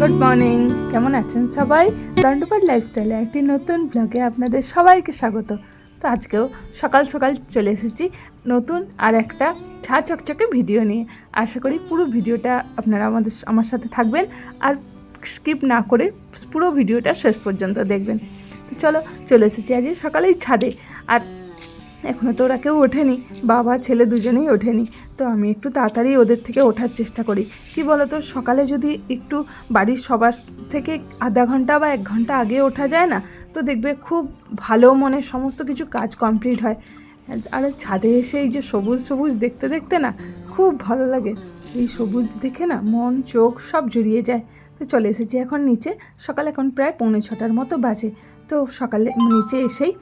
Good morning. কেমন আছেন সবাই? দণ্ডপাট লাইফস্টাইলে একটি নতুন ব্লগে আপনাদের সবাইকে স্বাগত। তো আজকেও সকাল সকাল চলে এসেছি নতুন আর একটা ছা চকচকে ভিডিও নিয়ে। আশা করি পুরো ভিডিওটা আপনারা আমাদের আমার সাথে থাকবেন আর স্কিপ না করে পুরো ভিডিওটা শেষ পর্যন্ত দেখবেন। তো চলো চলে এসেছি আজকে সকালেই ছাদে। আর এখনও তো ওরা কেউ ওঠেনি। বাবা, ছেলে দুজনেই ওঠেনি। তো আমি একটু তাড়াতাড়ি ওদের থেকে ওঠার চেষ্টা করি। কি বলো তো সকালে যদি একটু বাড়ির সবার থেকে আধা ঘণ্টা বা এক ঘণ্টা আগে ওঠা যায় না, তো দেখবে খুব ভালো মনে সমস্ত কিছু কাজ কমপ্লিট হয়। আর ছাদে এসে এই যে সবুজ সবুজ দেখতে দেখতে না, খুব ভালো লাগে। এই সবুজ দেখে না মন, চোখ সব জুড়িয়ে যায়। তো চলে এসেছি এখন নিচে। সকাল এখন প্রায় পৌনে ছটার মতো বাজে। তো সকালে নিচে এসেই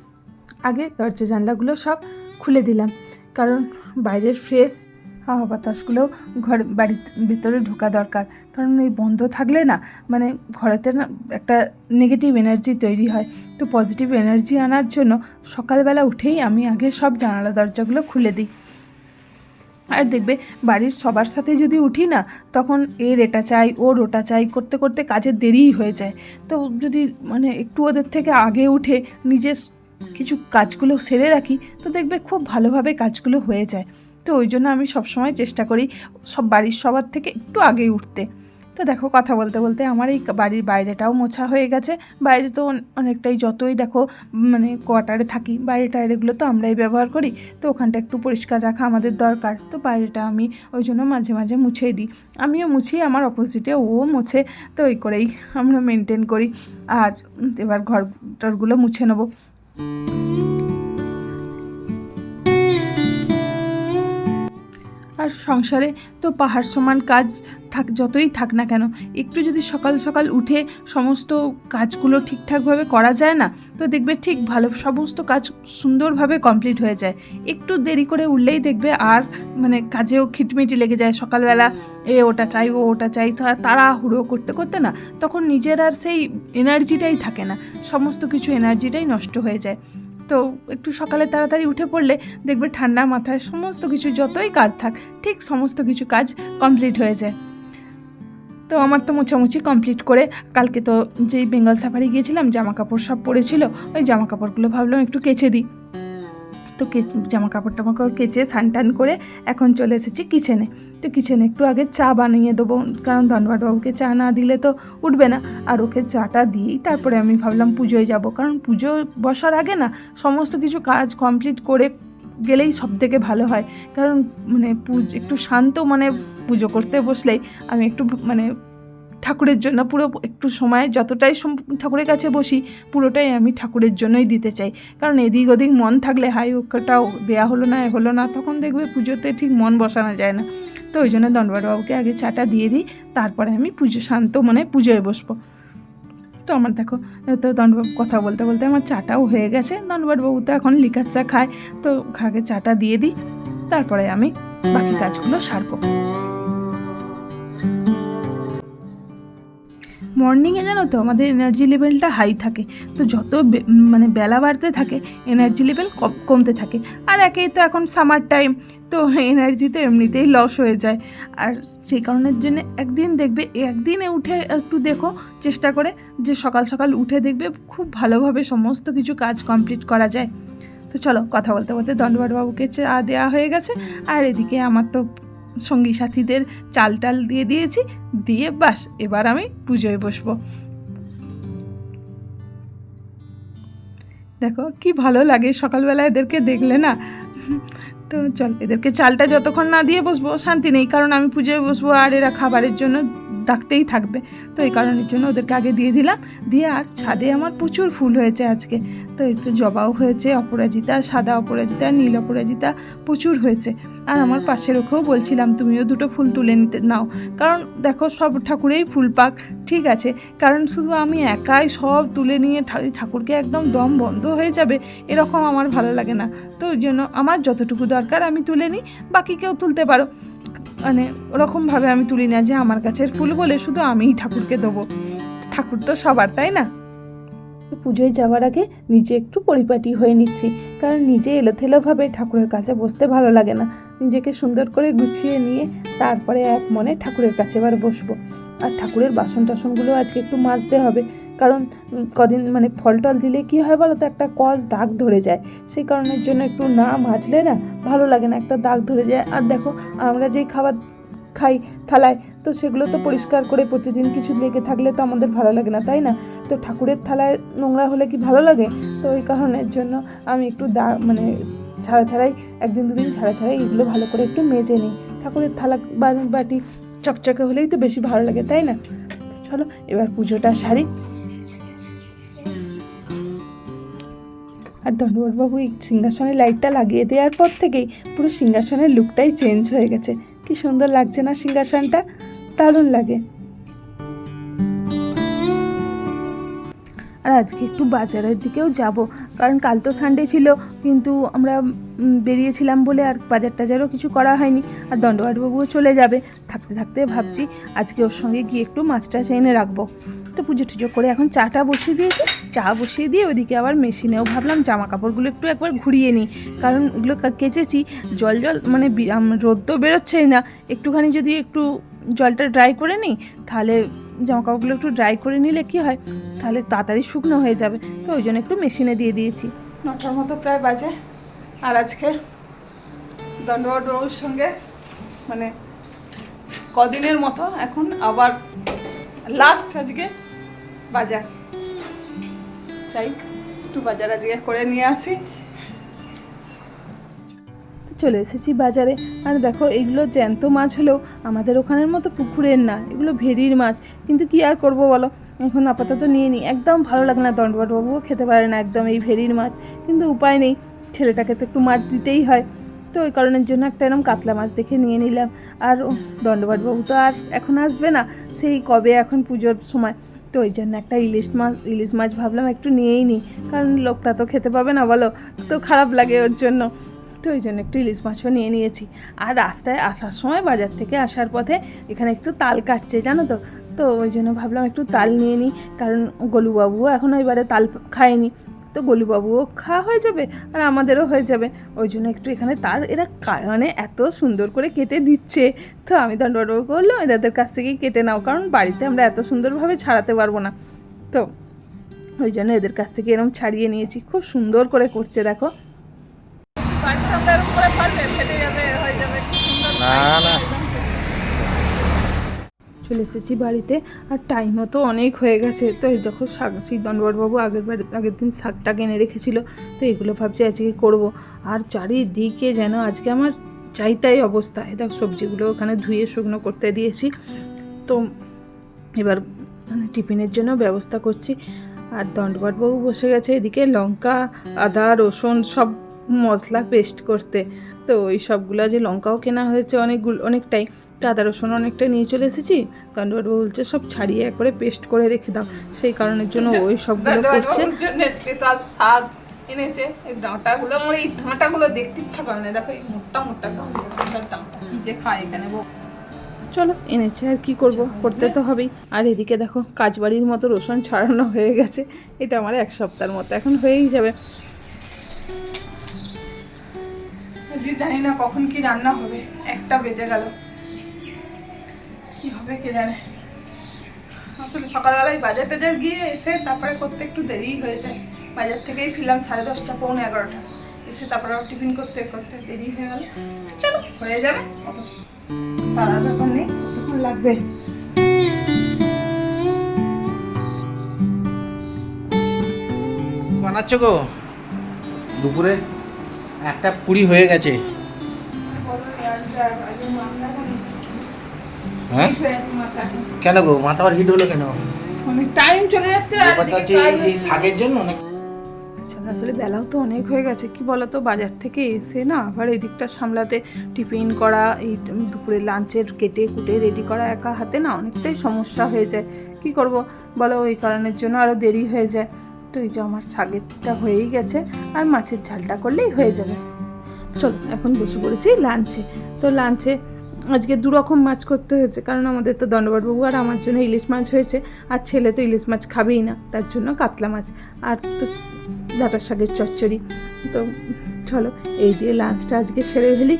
আগে দরজা জানলাগুলো সব খুলে দিলাম। কারণ বাইরের ফ্রেশ হাওয়া বাতাসগুলো ঘর, বাড়ির ভেতরে ঢোকা দরকার। কারণ এই বন্ধ থাকলে না মানে ঘরেতে না একটা নেগেটিভ এনার্জি তৈরি হয়। তো পজিটিভ এনার্জি আনার জন্য সকালবেলা উঠেই আমি আগে সব জানালা দরজাগুলো খুলে দিই। আর দেখবে বাড়ির সবার সাথে যদি উঠি না, তখন এর এটা চাই ওর ওটা চাই, করতে করতে কাজের দেরিই হয়ে যায়। তো যদি মানে একটু ওদের থেকে আগে উঠে নিজের কিছু কাজগুলো সেরে রাখি, তো দেখবে খুব ভালোভাবে কাজগুলো হয়ে যায়। তো ওই জন্য আমি সবসময় চেষ্টা করি সব বাড়ির সবার থেকে একটু আগে উঠতে। তো দেখো কথা বলতে বলতে আমার এই বাড়ির বাইরেটাও মোছা হয়ে গেছে। বাইরে তো অনেকটাই যতই দেখো মানে কোয়ার্টারে থাকি বাইরে টাইরেগুলো তো আমরাই ব্যবহার করি। তো ওখানটা একটু পরিষ্কার রাখা আমাদের দরকার। তো বাইরেটা আমি ওই জন্য মাঝে মাঝে মুছেই দিই। আমিও মুছি, আমার অপোজিটে ও মুছে। তো ওই করেই আমরা মেনটেন করি। আর এবার ঘর টরগুলো মুছে নেব। Música আর সংসারে তো পাহাড় সমান কাজ থাক, যতই থাক না কেন, একটু যদি সকাল সকাল উঠে সমস্ত কাজগুলো ঠিকঠাকভাবে করা যায় না, তো দেখবে ঠিক ভালো, সমস্ত কাজ সুন্দরভাবে কমপ্লিট হয়ে যায়। একটু দেরি করে উঠলেই দেখবে আর মানে কাজেও খিটমিটি লেগে যায়। সকালবেলা এ ওটা চাই, ও ওটা চাই, তো আর তাড়াহুড়ো করতে করতে না, তখন নিজের আর সেই এনার্জিটাই থাকে না। সমস্ত কিছু এনার্জিটাই নষ্ট হয়ে যায়। তো একটু সকালে তাড়াতাড়ি উঠে পড়লে দেখবে ঠান্ডা মাথায় সমস্ত কিছু যতই কাজ থাক, ঠিক সমস্ত কিছু কাজ কমপ্লিট হয়ে যায়। তো আমার তো মোছামুছি কমপ্লিট করে কালকে তো যেই বেঙ্গল সাফারি গিয়েছিলাম জামা কাপড় সব পরেছিল ওই জামা কাপড়গুলো ভাবলাম একটু কেচে দিই। তো জামা কাপড় টামা কেচে টান করে এখন চলে এসেছি কিচেনে। তো কিচেনে একটু আগে চা বানিয়ে দেবো, কারণ ধনবাদবাবুকে চা না দিলে তো উঠবে না। আর ওকে চাটা দিয়েই তারপরে আমি ভাবলাম পুজোয় যাব, কারণ পুজো বসার আগে না সমস্ত কিছু কাজ কমপ্লিট করে গেলেই সব থেকে ভালো হয়। কারণ মানে পুজ, একটু শান্ত মানে পুজো করতে বসলেই আমি একটু মানে ঠাকুরের জন্য পুরো একটু সময় যতটাই ঠাকুরের কাছে বসি পুরোটাই আমি ঠাকুরের জন্যই দিতে চাই। কারণ এদিক ওদিক মন থাকলে হাই ওটাও দেয়া হলো না, এ হলো না, তখন দেখবে পুজোতে ঠিক মন বসানো যায় না। তো ওই জন্য দণ্ডবাবুকে আগে চাটা দিয়ে দিই, তারপরে আমি পুজো, শান্ত মনে পুজোয় বসবো। তো আমার দেখো, তো দণ্ডবাবু কথা বলতে বলতে আমার চাটাও হয়ে গেছে। দণ্ডবাবু তো এখন লিকার চা খায়, তো আগে চাটা দিয়ে দিই, তারপরে আমি বাকি কাজগুলো সারবো। মর্নিংয়ে জানো তো আমাদের এনার্জি লেভেলটা হাই থাকে। তো যত মানে বেলা বাড়তে থাকে এনার্জি লেভেল কমতে থাকে। আর একেই তো এখন সামার টাইম তো এনার্জি তো এমনিতেই লস হয়ে যায়। আর সেই কারণের জন্য একদিন দেখবে, একদিনে উঠে একটু দেখো, চেষ্টা করে যে সকাল সকাল উঠে দেখবে খুব ভালোভাবে সমস্ত কিছু কাজ কমপ্লিট করা যায়। তো চলো কথা বলতে বলতে দণ্ডবাবুকে চা দেওয়া হয়ে গেছে। আর এদিকে আমার তো সঙ্গী সাথীদের চাল টাল দিয়ে দিয়েছি, দিয়ে বাস, এবার আমি পুজোয় বসবো। দেখো, কি ভালো লাগে, সকালবেলা এদেরকে দেখলে না? তো চল, এদেরকে চালটা যতক্ষণ না দিয়ে বসবো, শান্তি নেই, কারণ আমি পুজোয় বসবো আর এরা খাবারের জন্য ডাকতেই থাকবে। তো এই কারণের জন্য ওদেরকে আগে দিয়ে দিলাম। দিয়ে আর ছাদে আমার প্রচুর ফুল হয়েছে আজকে। তো তো জবাও হয়েছে, অপরাজিতা, সাদা অপরাজিতা, নীল অপরাজিতা প্রচুর হয়েছে। আর আমার পাশে রেখেও বলছিলাম, তুমিও দুটো ফুল তুলে নিতে নাও। কারণ দেখো, সব ঠাকুরেই ফুল পাক, ঠিক আছে? কারণ শুধু আমি একাই সব তুলে নিয়ে ঠাকুরকে একদম দম বন্ধ হয়ে যাবে, এরকম আমার ভালো লাগে না। তো ওই জন্য আমার যতটুকু দরকার আমি তুলে নিই, বাকি কেউ তুলতে পারো। মানে ওরকমভাবে আমি তুলি না যে আমার কাছের ফুল বলে শুধু আমিই ঠাকুরকে দেবো। ঠাকুর তো সবার, তাই না? পুজোয় যাওয়ার আগে নিজে একটু পরিপাটি হয়ে নিচ্ছি, কারণ নিজে এলোথেলোভাবে ঠাকুরের কাছে বসতে ভালো লাগে না। নিজেকে সুন্দর করে গুছিয়ে নিয়ে তারপরে এক মনে ঠাকুরের কাছে এবার বসবো। আর ঠাকুরের বাসন টাসনগুলো আজকে একটু মাজতে হবে। কারণ কদিন মানে ফল টল দিলে কী হয় বলো তো? একটা কস দাগ ধরে যায়। সেই কারণের জন্য একটু না মাজলে না ভালো লাগে না, একটা দাগ ধরে যায়। আর দেখো, আমরা যেই খাবার খাই থালায়, তো সেগুলো তো পরিষ্কার করে প্রতিদিন কিছু লেগে থাকলে তো আমাদের ভালো লাগে না, তাই না? তো ঠাকুরের থালায় নোংরা হলে কি ভালো লাগে? তো ওই কারণের জন্য আমি একটু দা মানে ছাড়া ছাড়াই, একদিন দুদিন ছাড়া ছাড়াই এগুলো ভালো করে একটু মেজে নিই। ঠাকুরের থালা বাটি চকচকে হলেই তো বেশি ভালো লাগে, তাই না? চলো, এবার পুজোটা সারি। আর ধন্যবাদবাবু এই সিংহাসনের লাইটটা লাগিয়ে দেওয়ার পর থেকেই পুরো সিংহাসনের লুকটাই চেঞ্জ হয়ে গেছে। কি সুন্দর লাগছে না সিংহাসনটা? দারুণ লাগে। আর আজকে একটু বাজারের দিকেও যাব, কারণ কাল তো সানডে ছিল, কিন্তু আমরা বেরিয়েছিলাম বলে আর বাজার টাজারও কিছু করা হয়নি, আর দণ্ডবাটবাবুও চলে যাবে। থাকতে থাকতে ভাবছি আজকে ওর সঙ্গে গিয়ে একটু মাছ টাছ এনে রাখব। তো পুজো টুজো করে এখন চাটা বসিয়ে দিয়েছি। চা বসিয়ে দিয়ে ওইদিকে আবার মেশিনেও ভাবলাম জামা কাপড়গুলো একটু একবার ঘুরিয়ে নিই। কারণ এগুলো কা- কেচেছি, জল জল মানে রোদ তো বেরোচ্ছেই না। একটুখানি যদি একটু জলটা ড্রাই করে নিই, তাহলে জামা কাপড়গুলো একটু ড্রাই করে নিলে কি হয়? তাহলে তাড়াতাড়ি শুকনো হয়ে যাবে। তো ওই জন্য একটু মেশিনে দিয়ে দিয়েছি। নটার মতো প্রায় বাজে। আর আজকে দণ্ডবাবুর সঙ্গে মানে কদিনের মতো এখন আবার লাস্ট আজকে বাজার। তাই একটু বাজার আজকে করে নিয়ে আসি। চলে এসেছি বাজারে। আর দেখো, এগুলো জ্যান্ত মাছ হলেও আমাদের ওখানের মতো পুকুরের না। এগুলো ভেরির মাছ। কিন্তু কি আর করব বলো? এখন আপাতত নিয়ে নিই। একদম ভালো লাগে না দণ্ডবাটবাবুও খেতে পারে না একদম এই ভেরির মাছ। কিন্তু উপায় নেই। ছেলেটাকে তো একটু মাছ দিতেই হয়। তো ওই কারণের জন্য একটা এরকম কাতলা মাছ দেখে নিয়ে নিলাম। আর দণ্ডবাটবাবু তো আর এখন আসবে না। সেই কবে এখন পুজোর সময়। তো ওই জন্য একটা ইলিশ মাছ ইলিশ মাছ ভাবলাম একটু নিয়েই নিই। কারণ লোকটা তো খেতে পাবে না বলো, তো খারাপ লাগে ওর জন্য। তো ওই জন্য একটু ইলিশ মাছও নিয়ে নিয়েছি। আর রাস্তায় আসার সময় বাজার থেকে আসার পথে এখানে একটু তাল কাটছে, জানো তো? তো ওই জন্য ভাবলাম একটু তাল নিয়ে নিই, কারণ গলুবাবুও এখন এবারে তাল খায়নি। তো গলুবাবুও খাওয়া হয়ে যাবে আর আমাদেরও হয়ে যাবে। ওই জন্য একটু এখানে তার এরা মানে এত সুন্দর করে কেটে দিচ্ছে। তো আমি দণ্ডবাবু করলাম এদের কাছ থেকেই কেটে নাও কারণ বাড়িতে আমরা এত সুন্দরভাবে ছাড়াতে পারব না। তো ওই জন্য এদের কাছ থেকে এরকম ছাড়িয়ে নিয়েছি। খুব সুন্দর করে করছে দেখো। না না। চলে এসেছি বাড়িতে। আর টাইমও তো অনেক হয়ে গেছে। তো এই দেখো শাক সেই দণ্ডবরবাবু আগের বার আগের দিন শাকটা কিনে রেখেছিল। তো এগুলো ভাবছি আজকে করব। আর চারিদিকে যেন আজকে আমার চাইতাই অবস্থা। দেখো সবজিগুলো ওখানে ধুয়ে, শুকনো করতে দিয়েছি। তো এবার মানে টিফিনের জন্য ব্যবস্থা করছি। আর দণ্ডবাটবাবু বসে গেছে এদিকে লঙ্কা, আদা, রসুন সব মশলা পেস্ট করতে। তো ওই সবগুলো যে লঙ্কাও কেনা হয়েছে অনেকগুলো, অনেকটাই। আদা রসুন অনেকটা নিয়ে চলে এসেছি। দণ্ডবাটবাবু বলছে সব ছাড়িয়ে একবারে পেস্ট করে রেখে দাও। সেই কারণের জন্য ওই সবগুলো করছে। স্পেশাল শাক এনেছে। এই ডাঁটাগুলো আমার এই ডাঁটাগুলো দেখতে ইচ্ছা করে না। দেখো এই মোটা মোটা ডাঁটা। কি যে খায় এখানে চলো এনেছে আর কি করব? করতে তো হবেই। আর এদিকে দেখো কাজবাড়ির মতো রসুন ছাড়ানো হয়ে গেছে। এটা আমার এক সপ্তাহের মতো এখন হয়েই যাবে। জানি না কখন কি রান্না হবে। একটা বেজে গেল। কি হবে কে জানে? আসলে সকালবেলায় বাজার টাজার গিয়ে এসে তারপরে করতে একটু দেরি হয়ে যায়। বাজার থেকেই ফিরলাম সাড়ে দশটা পৌনে এগারোটা। এসে তারপরে আবার টিফিন করতে করতে দেরি হয়ে গেল। চলো হয়ে যাবে। অত পারার ব্যাপার নেই কতক্ষণ লাগবে? বানাচ্ছ গো? দুপুরে একটা পুরি হয়ে গেছে। হ্যাঁ? কেন গো? মাথা আবার হিট হলো কেন? টাইম চলে যাচ্ছে ব্যাপারটা হচ্ছে এই- শাকের জন্য আসলে আসলে বেলাও তো অনেক হয়ে গেছে। কি বলতো? বাজার থেকে এসে না আবার এদিকটা সামলাতে টিফিন করা এই দুপুরে লাঞ্চের কেটে কুটে রেডি করা একা হাতে না অনেকটাই সমস্যা হয়ে যায়। কি করব? বলো ওই কারণের জন্য আরও দেরি হয়ে যায়। তো এই যে আমার শাগেরটা হয়েই গেছে আর মাছের ঝালটা করলেই হয়ে যাবে। চলো এখন বসে পড়েছি লাঞ্চে। তো লাঞ্চে আজকে দু রকম মাছ করতে হয়েছে কারণ আমাদের তো দণ্ডবটবাবু আর আমার জন্য ইলিশ মাছ হয়েছে আর ছেলে তো ইলিশ মাছ খাবেই না তার জন্য কাতলা মাছ আর তো ডাটার শাকের চচ্চড়ি। তো চলো এই দিয়ে লাঞ্চটা আজকে সেরে ফেলি।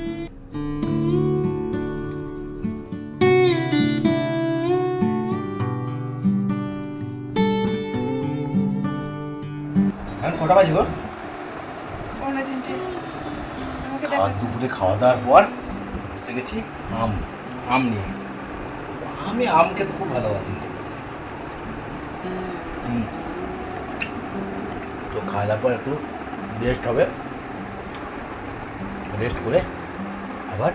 হ্যাঁ, খাওয়া দাওয়ার পর বসে গেছি। আম আম নিয়ে। তো আমি আম খেতে খুব ভালোবাসি। তো খাওয়া দাওয়ার পর একটু রেস্ট হবে। রেস্ট করে আবার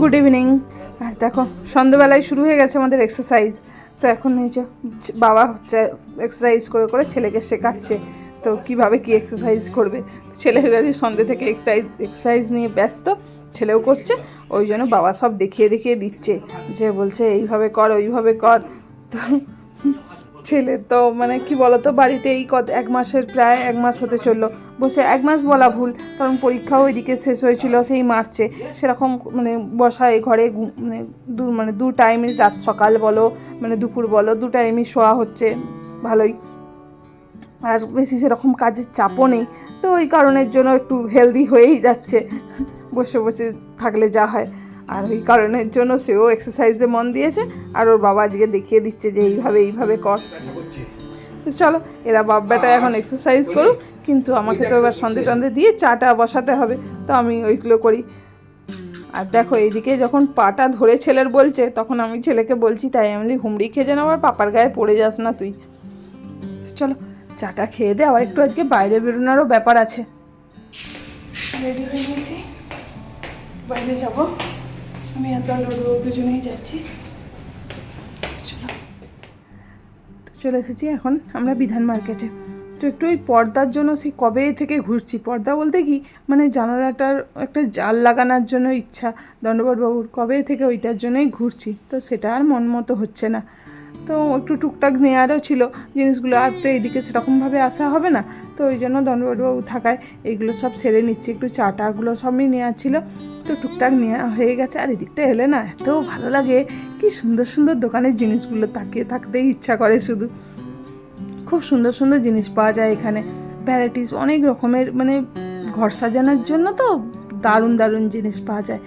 গুড ইভিনিং আর দেখো সন্ধ্যেবেলায় শুরু হয়ে গেছে আমাদের এক্সারসাইজ তো এখন এই যে বাবা হচ্ছে এক্সারসাইজ করে করে ছেলেকে শেখাচ্ছে। তো কীভাবে কি এক্সারসাইজ করবে? ছেলে গেছে সন্ধ্যে থেকে এক্সারসাইজ এক্সারসাইজ নিয়ে ব্যস্ত। ছেলেও করছে, ওই জন্য বাবা সব দেখিয়ে দেখিয়ে দিচ্ছে, যে বলছে, এইভাবে কর, ওইভাবে কর। তো ছেলের তো মানে কি বলতো বাড়িতে এই কত, এক মাসের প্রায় এক মাস হতে চলল। বসে এক মাস বলা ভুল, কারণ পরীক্ষাও এদিকে শেষ হয়েছিল, সেই মার্চে। সেরকম মানে বসায় ঘরে মানে দু মানে দু টাইমই রাত সকাল বলো মানে দুপুর বলো, দু টাইমই শোয়া হচ্ছে, ভালোই। আর বেশি সেরকম কাজের চাপও নেই। তো ওই কারণের জন্য একটু হেলদি হয়েই যাচ্ছে। বসে বসে থাকলে যা হয়। আর ওই কারণের জন্য সেও এক্সারসাইজে মন দিয়েছে, আর ওর বাবা আজকে দেখিয়ে দিচ্ছে যে এইভাবে এইভাবে কর। তো চলো, এরা বাপ বেটা এখন এক্সারসাইজ করুক, কিন্তু আমাকে তো এবার সন্ধে টন্ধে দিয়ে চাটা বসাতে হবে, তো আমি ওইগুলো করি। আর দেখো, এইদিকে যখন পাটা ধরে ছেলের বলছে, তখন আমি ছেলেকে বলছি, তাই আমি হুমড়ি খেয়ে যেন আবার পাপার গায়ে পড়ে যাস না তুই। চলো, চাটা খেয়ে দে, আবার একটু আজকে বাইরে বেরোনোরও ব্যাপার আছে। রেডি হয়ে গেছি? বাইরে যাব। আমি এত দুজনেই যাচ্ছি। চলো। চলে এসেছি এখন আমরা বিধান মার্কেটে। তো একটু ওই পর্দার জন্য সেই কবে থেকে ঘুরছি? পর্দা বলতে কি? মানে জানালাটার একটা জাল লাগানোর জন্য ইচ্ছা। দণ্ডবটবাবুর কবে থেকে ওইটার জন্যই ঘুরছি? তো সেটা আর মন মতো হচ্ছে না। তো একটু টুকটাক নেওয়ারও ছিল, জিনিসগুলো আর তো এইদিকে সেরকমভাবে আসা হবে না। তো ওই জন্য দণ্ডবটবাবু থাকায় এইগুলো সব সেরে নিচ্ছি, একটু চাটাগুলো সবই নেওয়ার ছিল। তো টুকটাক নেওয়া হয়ে গেছে, আর এদিকটা এলে না এত ভালো লাগে, কি সুন্দর সুন্দর দোকানের জিনিসগুলো তাকিয়ে থাকতেই ইচ্ছা করে শুধু। খুব সুন্দর সুন্দর জিনিস পাওয়া যায় এখানে ভ্যারাইটিস অনেক রকমের মানে ঘর সাজানোর জন্য তো দারুণ দারুণ জিনিস পাওয়া যায়।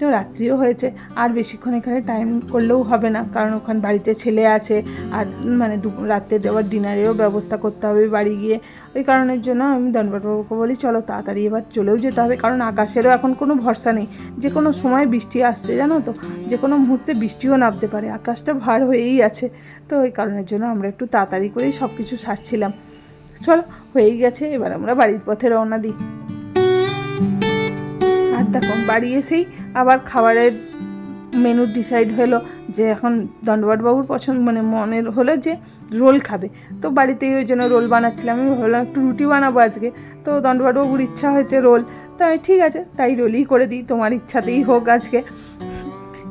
তো রাত্রিও হয়েছে, আর বেশিক্ষণ এখানে টাইম করলেও হবে না, কারণ ওখানে বাড়িতে ছেলে আছে, আর মানে দু- রাতের আবার ডিনারেরও ব্যবস্থা করতে হবে বাড়ি গিয়ে। ওই কারণের জন্য আমি ধনবাটবাবুকে বলি, চলো তাড়াতাড়ি এবার চলেও যেতে হবে, কারণ আকাশেরও এখন কোনো ভরসা নেই। যে কোনো সময় বৃষ্টি আসছে, জানো তো? যে কোনো মুহূর্তে বৃষ্টিও নামতে পারে, আকাশটা ভার হয়েই আছে। তো ওই কারণের জন্য আমরা একটু তাড়াতাড়ি করেই সব কিছু সারছিলাম। চলো, হয়েই গেছে, এবার আমরা বাড়ির পথে রওনা দিই। দেখো বাড়ি এসেই আবার খাবারের মেনু ডিসাইড হলো যে এখন দণ্ডবাটবাবুর পছন্দ মানে মনের হলো যে রোল খাবে। তো বাড়িতেই ওই জন্য রোল বানাচ্ছিলাম। আমি ভাবলাম একটু রুটি বানাবো আজকে। তো দণ্ডবাটবাবুর ইচ্ছা হয়েছে রোল। তাই ঠিক আছে, তাই রোলই করে দিই। তোমার ইচ্ছাতেই হোক আজকে।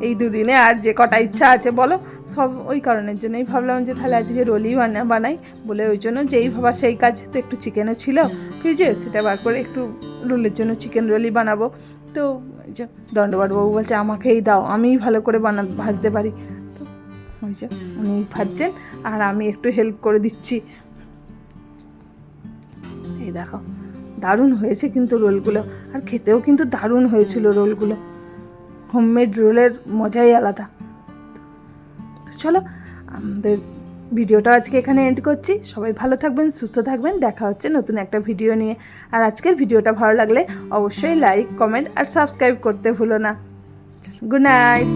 এই দুদিনে আর যে কটা ইচ্ছা আছে বলো, সব ওই কারণের জন্যই ভাবলাম যে তাহলে আজকে রোলই বানা, বানাই। বলে ওই জন্য যেই ভাবা সেই কাজ। তো একটু চিকেনও ছিল ফ্রিজে সেটা বার করে একটু রোলের জন্য চিকেন রোলই বানাবো। তো যে দণ্ডবাটবাবু বলছে, আমাকেই দাও, আমিই ভালো করে বানা, ভাজতে পারি। তো ওই যে উনি ভাজছেন, আর আমি একটু হেল্প করে দিচ্ছি। এই দেখো, দারুণ হয়েছে কিন্তু রোলগুলো, আর খেতেও কিন্তু দারুণ হয়েছিল রোলগুলো। হোমমেড রোলের মজাই আলাদা। চলো, আমাদের ভিডিওটা আজকে এখানে এন্ড করছি। সবাই ভালো থাকবেন, সুস্থ থাকবেন। দেখা হচ্ছে নতুন একটা ভিডিও নিয়ে। আর আজকের ভিডিওটা ভালো লাগলে অবশ্যই লাইক কমেন্ট আর সাবস্ক্রাইব করতে ভুলো না। Good night